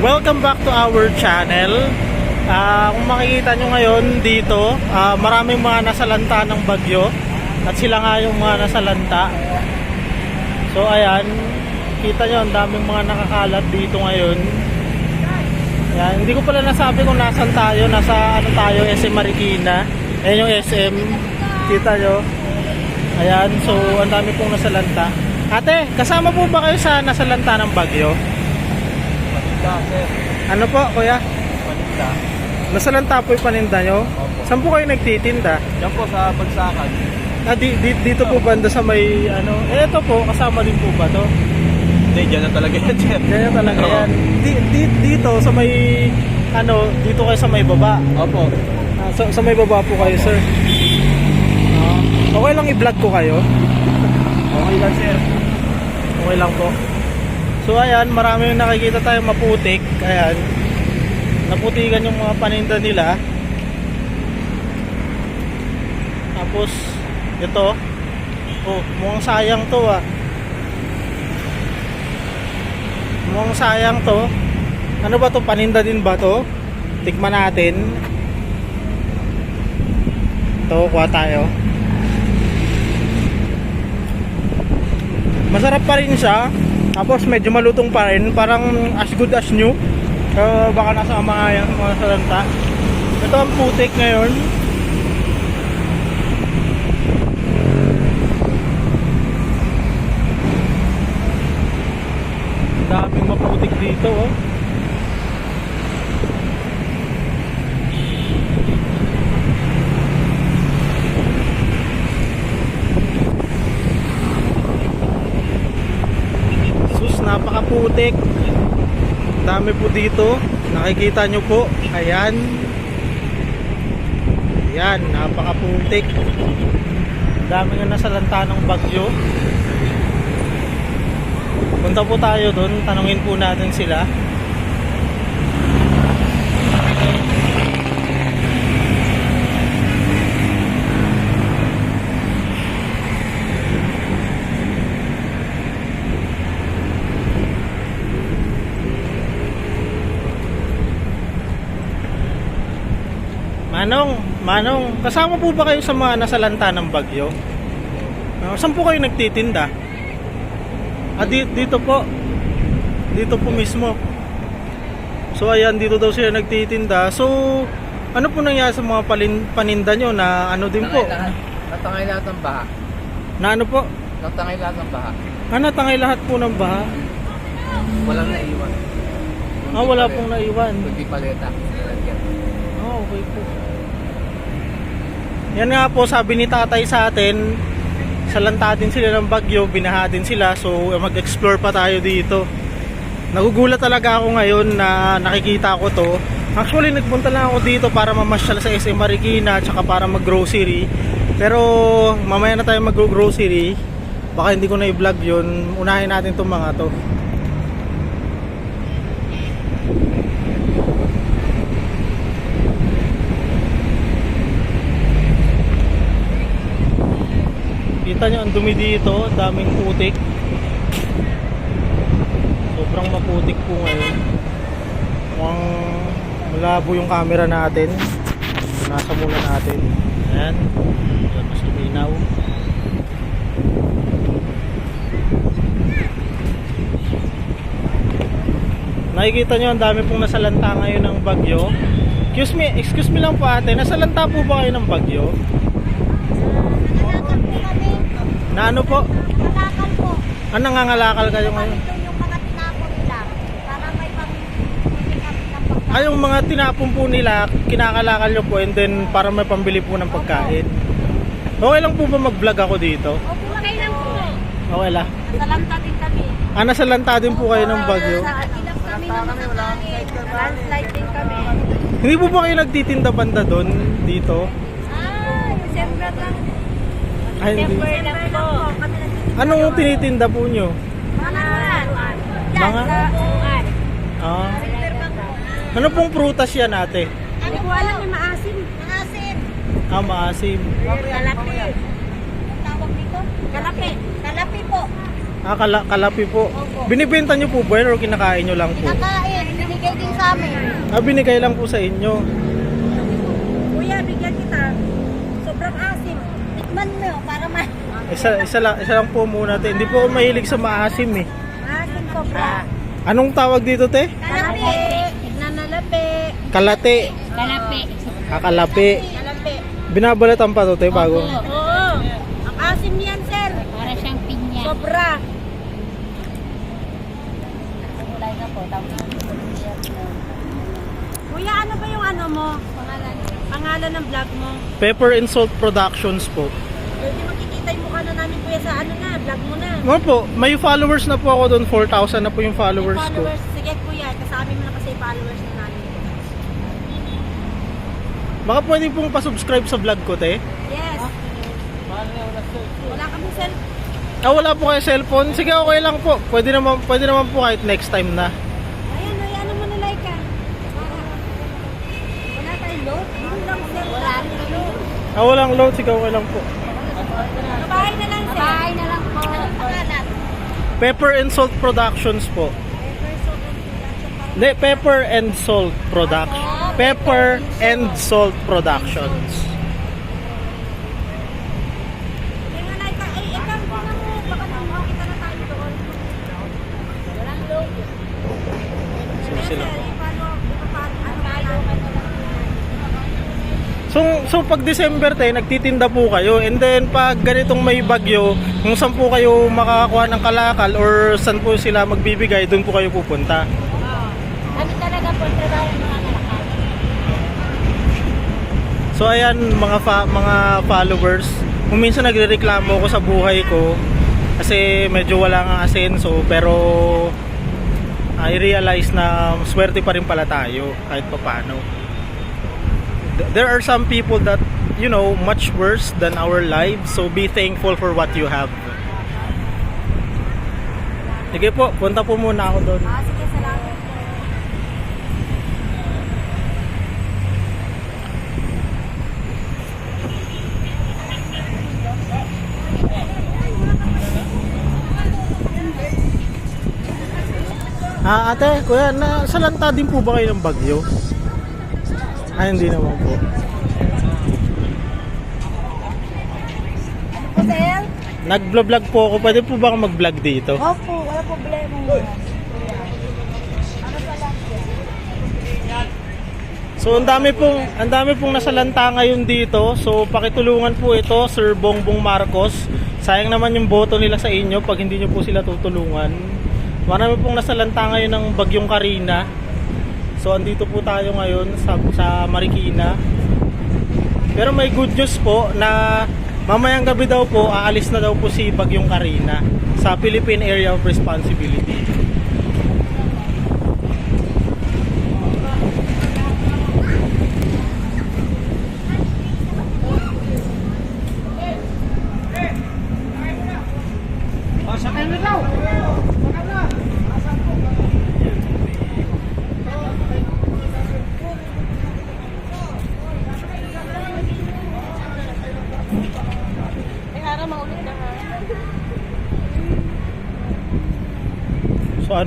Welcome back to our channel. Ah, kung makikita nyo ngayon dito, ah, maraming mga nasalanta ng bagyo at sila nga yung mga nasalanta. So ayan, kita nyo ang daming mga nakakalat dito ngayon. Ayan, hindi ko pala nasabi kung nasan tayo, nasa ano tayo, SM Marikina. Ayan yung SM, kita nyo. Ayan, so ang dami pong nasalanta. Ate, kasama po ba kayo sa nasalanta ng bagyo? Paninda, sir. Ano po, kuya? Paninda. Nasalanta po yung paninda nyo? Opo. Saan po kayo nagtitinda? Yan po sa Bagsakan. Ah, di, di- dito po banda sa may ano? Eh, ito po, kasama din po ba to? Hindi, dyan na talaga yan, sir. Ganyan talaga Oo. yan. Di, di, dito sa may ano, dito kayo sa may baba. Opo. Ah, sa, sa may baba po kayo, sir. Ah, okay lang i-vlog ko kayo. Okay lang, sir. Okay lang po. So ayan, marami yung nakikita tayo maputik. Ayan. Naputikan yung mga paninda nila. Tapos ito. Oh, mukhang sayang to ah. Mukhang sayang to. Ano ba to? Paninda din ba to? Tikman natin. Ito, kuha tayo. Masarap pa rin siya. Tapos medyo malutong pa rin. Parang as good as new. Uh, baka nasa mga yan, mga salanta. Ito ang putik ngayon. Daming maputik dito oh. Sus, napakaputik. Dami po dito. Nakikita nyo po. Ayan. Ayan, napakaputik. Dami nga nasa lanta ng bagyo. Punta po tayo doon. Tanungin po natin sila. Manong, kasama po ba kayo sa mga nasalanta ng bagyo? Uh, saan po kayo nagtitinda? Ah, di- dito po. Dito po mismo. So ayan, dito daw sila nagtitinda. So, ano po nangyari sa mga palin, paninda nyo na ano din po? Natangay lahat ng baha. Na ano po? Natangay lahat ng baha. Ah, natangay lahat po ng baha. Walang naiwan. Ah, wala pong naiwan. Kundi paleta. Ah, okay po. Yan nga po, sabi ni tatay sa atin, salanta din sila ng bagyo, binaha din sila, so mag-explore pa tayo dito. Nagugulat talaga ako ngayon na nakikita ko to. Actually, nagpunta lang ako dito para mamasyal sa SM Marikina at saka para mag-grocery. Pero mamaya na tayo mag-grocery. Baka hindi ko na i-vlog yun. Unahin natin itong mga to. Kita nyo ang dumi dito, daming putik. Sobrang maputik po ngayon. Mukhang malabo yung camera natin. Nasa muna natin. Ayan. Ayan mas luminaw. Nakikita nyo ang dami pong nasalanta ngayon ng bagyo. Excuse me, excuse me lang po ate, nasalanta po ba kayo ng bagyo? Nangangalakal. Na ano po? Kalakal po. Ano nangangalakal kayo ngayon? Ito yung mga tinapon nila. Para may pang kami ng pagkain. Ay, yung mga tinapon po nila, kinakalakal nyo po and then para may pambili po ng pagkain. Okay lang po ba mag-vlog ako dito? Opo, okay lang po. Okay lang. Nasalanta din kami. Ah, nasalanta din po kayo ng bagyo. Sa ilap kami ng mga kain. Landslide din kami. Hindi po ba kayo nagtitinda banda doon, dito? Ay, hindi. December lang po. Kami nagtitinda. Anong tinitinda po nyo? Mga Yan, Mga? sa uan. Ah, ano pong prutas yan ate? Ano po alam ni maasim? Maasim. Ah, maasim. Kalapi. Ang tawag dito? Kalapi. Kalapi po. Ah, kala kalapi po. Opo. Binibenta nyo po ba yan or kinakain nyo lang po? Kinakain. Binigay amin. Ah, binigay lang po sa inyo. Kuya, bigyan kita. Sobrang asim. Tikman ma... Isa, isa, lang, isa lang po muna, te. Hindi po ako mahilig sa maasim eh. Asim sobra. Anong tawag dito, te? Kalapi. Ignanalapi. Kalate. Kalapi. Kakalapi. Kalapi. Binabalatan pa to, te, bago. Oo. Ang asim niyan, sir. Para siyang pinya. Sobra. Kulay na po. Kuya, ano ba yung ano mo? Pangalan. Pangalan ng vlog mo. Pepper and Salt Productions po. Pwede makikita yung mukha na namin kuya sa ano na, vlog mo na. Ano po, may followers na po ako doon. 4,000 na po yung followers ko. Followers, sige kuya, kasabi mo na kasi yung followers na namin. Baka pwede pong pasubscribe sa vlog ko, te. Yes. Wala kami cell. Ah, wala po kayo cellphone? Sige, okay lang po. Pwede naman, pwede naman po kahit next time na. Ayan, ay, ano mo na like ka? Wala tayong load? Hindi lang sir. Wala tayong load. Ah, walang load. Sige, okay lang po. Kabahay na lang sir. Bahay na lang po. Anong pangalan? Pepper and Salt Productions po. Hindi, Pepper and Salt Production. Pepper and Salt Productions. Kaya nga like ka, ay, ikaw, tingnan mo, baka nang makita na tayo doon. Walang load. Kaya sila sir, po. eh, paano, paano, ano pangalan? So, so pag December tayo, nagtitinda po kayo. And then pag ganitong may bagyo, kung saan po kayo makakakuha ng kalakal or saan po sila magbibigay, doon po kayo pupunta. Kami talaga po trabaho ng mga kalakal. So ayan mga fa- mga followers, kung minsan nagrereklamo ako sa buhay ko kasi medyo wala nga asenso pero I realize na swerte pa rin pala tayo kahit papaano. Th- There are some people that you know much worse than our lives so be thankful for what you have. Sige po, punta po muna ako doon. Ah, sige, salamat. Ah, ate, kuya, na salanta din po ba kayo ng bagyo? Ah, hindi naman po. Sir? Nag-vlog po ako. Pwede po ba ako mag-vlog dito? Opo, wala problema mo. So, ang dami pong, ang dami pong nasalanta ngayon dito. So, pakitulungan po ito, Sir Bongbong Marcos. Sayang naman yung boto nila sa inyo pag hindi nyo po sila tutulungan. Marami pong nasalanta ngayon ng Bagyong Karina. So, andito po tayo ngayon sa, sa Marikina. Pero may good news po na mamayang gabi daw po, aalis na daw po si Bagyong Karina sa Philippine Area of Responsibility.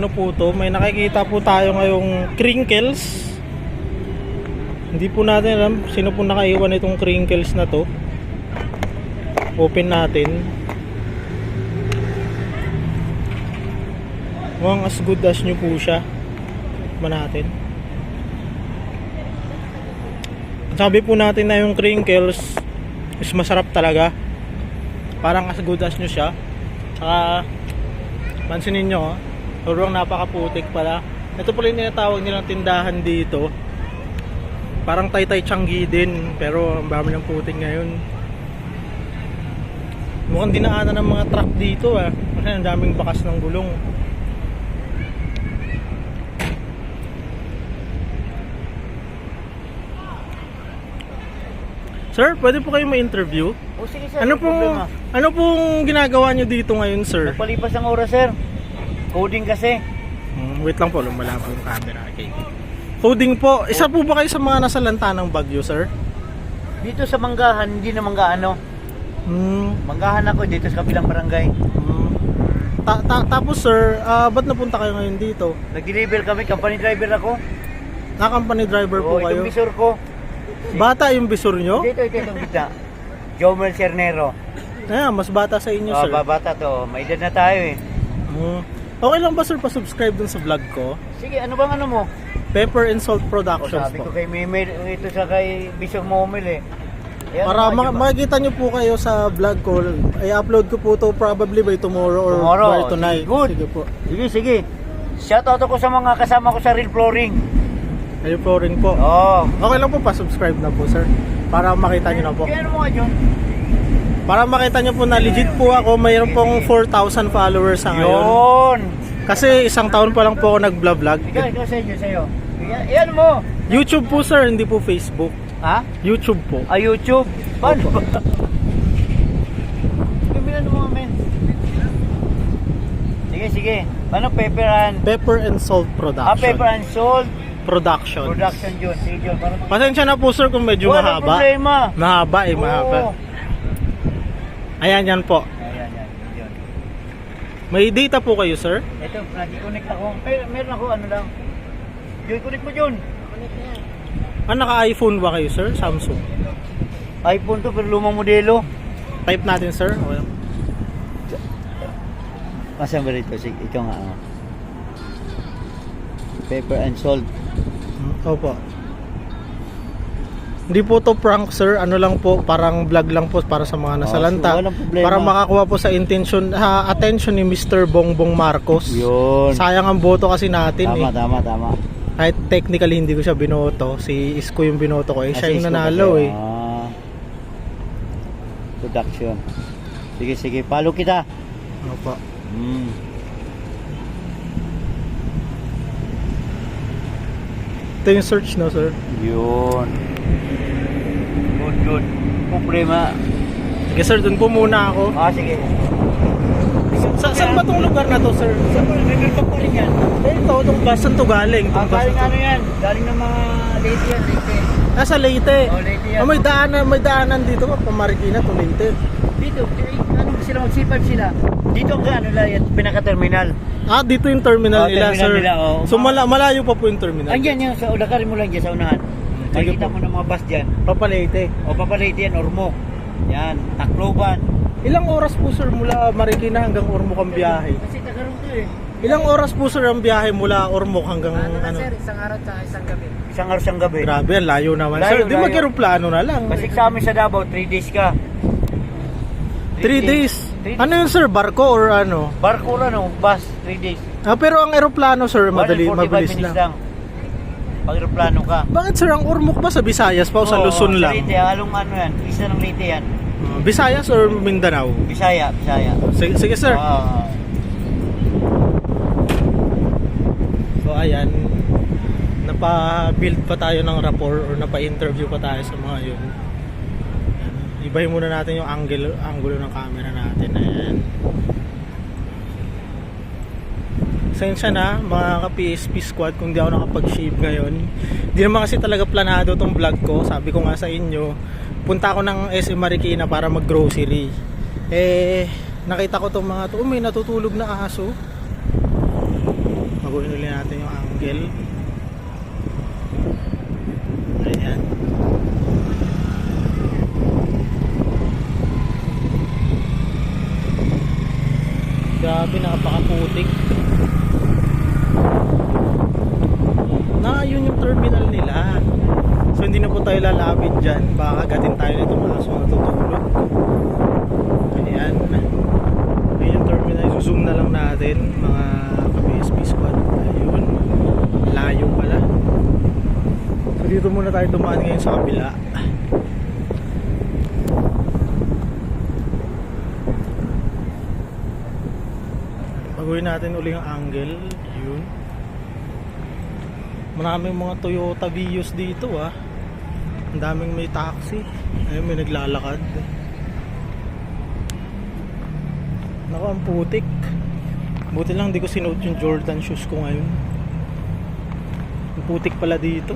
Ano po to, may nakikita po tayo ngayong crinkles. Hindi po natin alam sino po nakaiwan itong crinkles na to. Open natin. Mukhang as good as new po siya. Tikman natin. Sabi po natin na yung crinkles is masarap talaga. Parang as good as new siya. Tsaka Pansinin nyo, oh. Sobrang napakaputik pala. Ito pala yung tinatawag nilang tindahan dito. Parang Taytay Changi din, pero ang dami ng putik ngayon. Mukhang dinaanan ng mga truck dito ah. Kasi ang daming bakas ng gulong. Sir, pwede po kayo ma-interview? O sige sir, Ano pong problema. ano pong ginagawa nyo dito ngayon, sir? Nagpalipas ang oras sir. Coding kasi. Mm, wait lang po, lumala po yung camera. Okay. Coding po. Isa po ba kayo sa mga nasalanta ng Bagyo, sir? Dito sa Manggahan, hindi na Manggaano. Hmm. Manggahan ako dito sa kabilang barangay. hmm. Ta- ta- tapos, sir, ah, ba't napunta kayo ngayon dito? Nag-deliver kami, company driver ako. Na company driver po Oo, kayo. itong bisor ko. Bata yung bisor nyo? Dito, ito, itong gitna. Jomel Cernero. Ayan, mas bata sa inyo, Oh, sir. babata to. May edad na tayo eh. Mm. Okay lang ba, sir, pa-subscribe dun sa vlog ko? Sige, ano bang ano mo? Pepper and Salt Productions sabi ko po. kay Mimir, ito sa kay Bisor Momel eh. Ayan, Para mga ma- makikita nyo po kayo sa vlog ko, i-upload ko po to probably by tomorrow or Tomorrow. by tonight. Good. Sige po. Sige, sige. Shoutout ako sa mga kasama ko sa Real Flooring. Ayun po rin po. Oo. Okay lang po pa-subscribe na po, sir. Para makita nyo na po. Kaya ano mo nga John? Para makita nyo po na legit po ako, mayroon pong 4,000 followers sa ngayon. Yun. Kasi isang taon pa lang po ako nag-vlog. Ikaw, ikaw sa inyo, sa'yo. Yan, yan mo. YouTube po, sir, hindi po Facebook. Ha? YouTube po. Ah, YouTube. Paano ba? Gamilan mo, men. Sige, sige. Paano pepper and... Pepper and Salt Production. Ah, pepper and salt Production. production yun. Sige, yun. Pasensya na po, sir, kung medyo Walang mahaba. problema. Mahaba eh, mahaba. Oo. Ayan, yan po. Ayan, yan. Yun. May data po kayo, sir? Ito, nag-connect ako. Pero meron ako, ano lang. Yun, connect mo yun. Ah, naka-iPhone ba kayo, sir? Samsung. iPhone to, pero lumang modelo. Type natin, sir. Okay. Asan ba rito? Sige, ito nga. Oh. Pepper and salt. Hmm, Opo. Hindi po to prank, sir. Ano lang po, parang vlog lang po para sa mga nasalanta. Oh, so para makakuha po sa intention, ha, attention ni Mr. Bongbong Marcos. Yun. Sayang ang boto kasi natin Tama, eh. tama, tama. Kahit technically hindi ko siya binoto, si Isko yung binoto ko. Eh, siya Kasi yung nanalo kasi, eh. ah. production. Sige, sige. Follow kita. Opo. Mm. Ito yung search no, sir. Yun. Good, good. Problema. Sige sir, dun po muna ako. Ah, sige. Sa, saan ba tong lugar na to, sir? Ba? May pa rin yan. Eh, ito, itong bus, saan to galing? Ah, Itong bus galing na to. ano yan? Galing ng mga lady yan, lady. Ah, sa Leyte. Oh, Leyte yan. Oh, may daanan, may daanan dito pa, Pamarikina to Leyte. Dito, eh, ano sila, magsipag sila. Dito ang ano lang yan, pinaka-terminal. Ah, dito yung terminal Oh, nila, terminal sir. nila, oh. So, mala- malayo pa po yung terminal. Andyan yan, sa ulakarin mo lang dyan sa unahan. Makikita mo ng mga bus dyan. Papa Leyte. O papalate yan, Ormo. Yan, Tacloban. Ilang oras po, sir, mula Marikina hanggang Ormoc ang biyahe? Kasi tagarong to eh. Ilang oras po, sir, ang biyahe mula Ormoc hanggang ano? isang araw sa isang gabi. Isang araw siyang gabi. Grabe, ang layo naman. Layo, sir, di mag-aeroplano na lang. Kasi sa amin sa Davao, 3 days ka. 3 days. Three Ano yun, sir? Barko or ano? Barko na no, bus, 3 days. Ah, pero ang aeroplano, sir, madali, 145 mabilis minutes lang. Pag aeroplano ka. Bakit, sir, ang Ormoc ba sa Visayas pa o sa Oo, Luzon Sa lang? Leyte, halong ano yan, isa ng Leyte yan. Ah, Visayas or Mindanao? Bisaya, Bisaya. Sige, sige sir. Ah, So ayan, napa-build pa tayo ng rapport or napa-interview pa tayo sa mga yun. Ayan. Ibahin muna natin yung angle, angulo ng camera natin. Ayan. Pasensya na mga ka-PSP squad kung di ako nakapag-shave ngayon. Di naman kasi talaga planado tong vlog ko. Sabi ko nga sa inyo, punta ako ng SM Marikina para mag-grocery. Eh, nakita ko tong mga to, oh, may natutulog na aso. Maguhin ulit natin yung angle. Ayan. Grabe, napakaputik. Na, yun yung terminal nila. So, hindi na po tayo lalapit dyan. Baka agatin tayo nito mga aso na tutulog. Ayan. Ayan yung terminal. Zoom na lang natin mga ka-BSP squad. Ayun. Layo pala. So, dito muna tayo dumaan ngayon sa kabila. Baguhin natin uli yung angle. Yun. Maraming mga Toyota Vios dito ah. Ang daming may taxi. Ayun, may naglalakad. Naku, ang putik. Buti lang hindi ko sinuot yung Jordan shoes ko ngayon. Ang putik pala dito.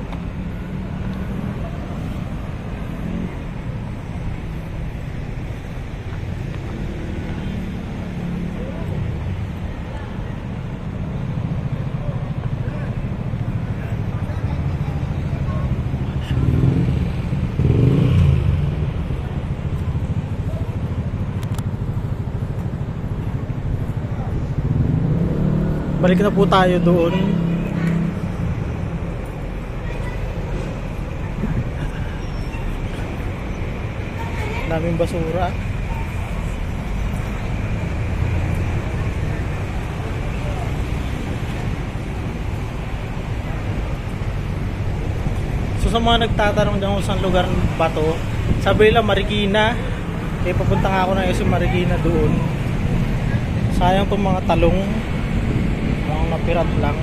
Balik na po tayo doon. Daming basura. So sa mga nagtatanong dyan kung saan lugar ba to, sabi nila Marikina. Eh papunta nga ako na si Marikina doon. Sayang tong mga talong. Napirat lang.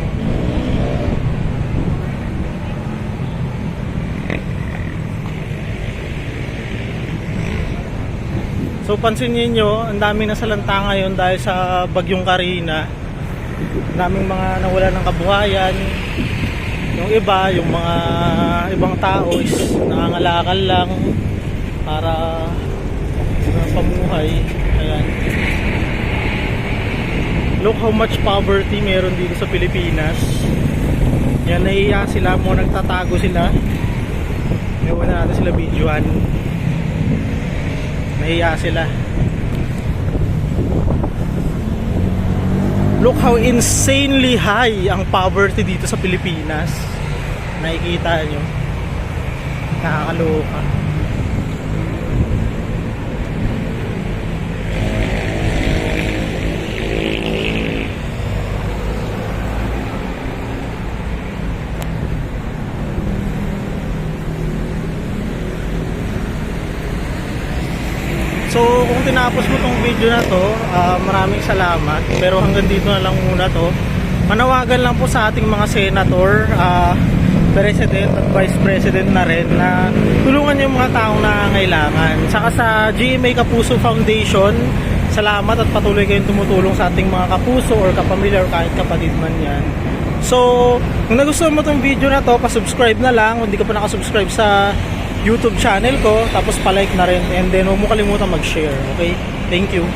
So pansin niyo, ang daming nasalanta ngayon dahil sa bagyong Karina. Ang daming mga nawala ng kabuhayan. Yung iba, yung mga ibang tao is nangangalakal lang para uh, pamuhay. Ayan. Look how much poverty meron dito sa Pilipinas. Yan, nahiya sila mo, nagtatago sila. Ewan na natin sila videoan. Nahiya sila. Look how insanely high ang poverty dito sa Pilipinas. Nakikita nyo. Nakakaloka. So, kung tinapos mo tong video na to, ah, maraming salamat. Pero hanggang dito na lang muna to. Manawagan lang po sa ating mga senator, ah, president at vice president na rin na tulungan yung mga taong nangangailangan. Saka sa GMA Kapuso Foundation, salamat at patuloy kayong tumutulong sa ating mga kapuso or kapamilya or kahit kapatid man yan. So, kung nagustuhan mo tong video na to, pa-subscribe na lang. Kung hindi ka pa nakasubscribe sa YouTube channel ko, tapos pa-like na rin. And then, huwag mo kalimutan mag-share. Okay? Thank you.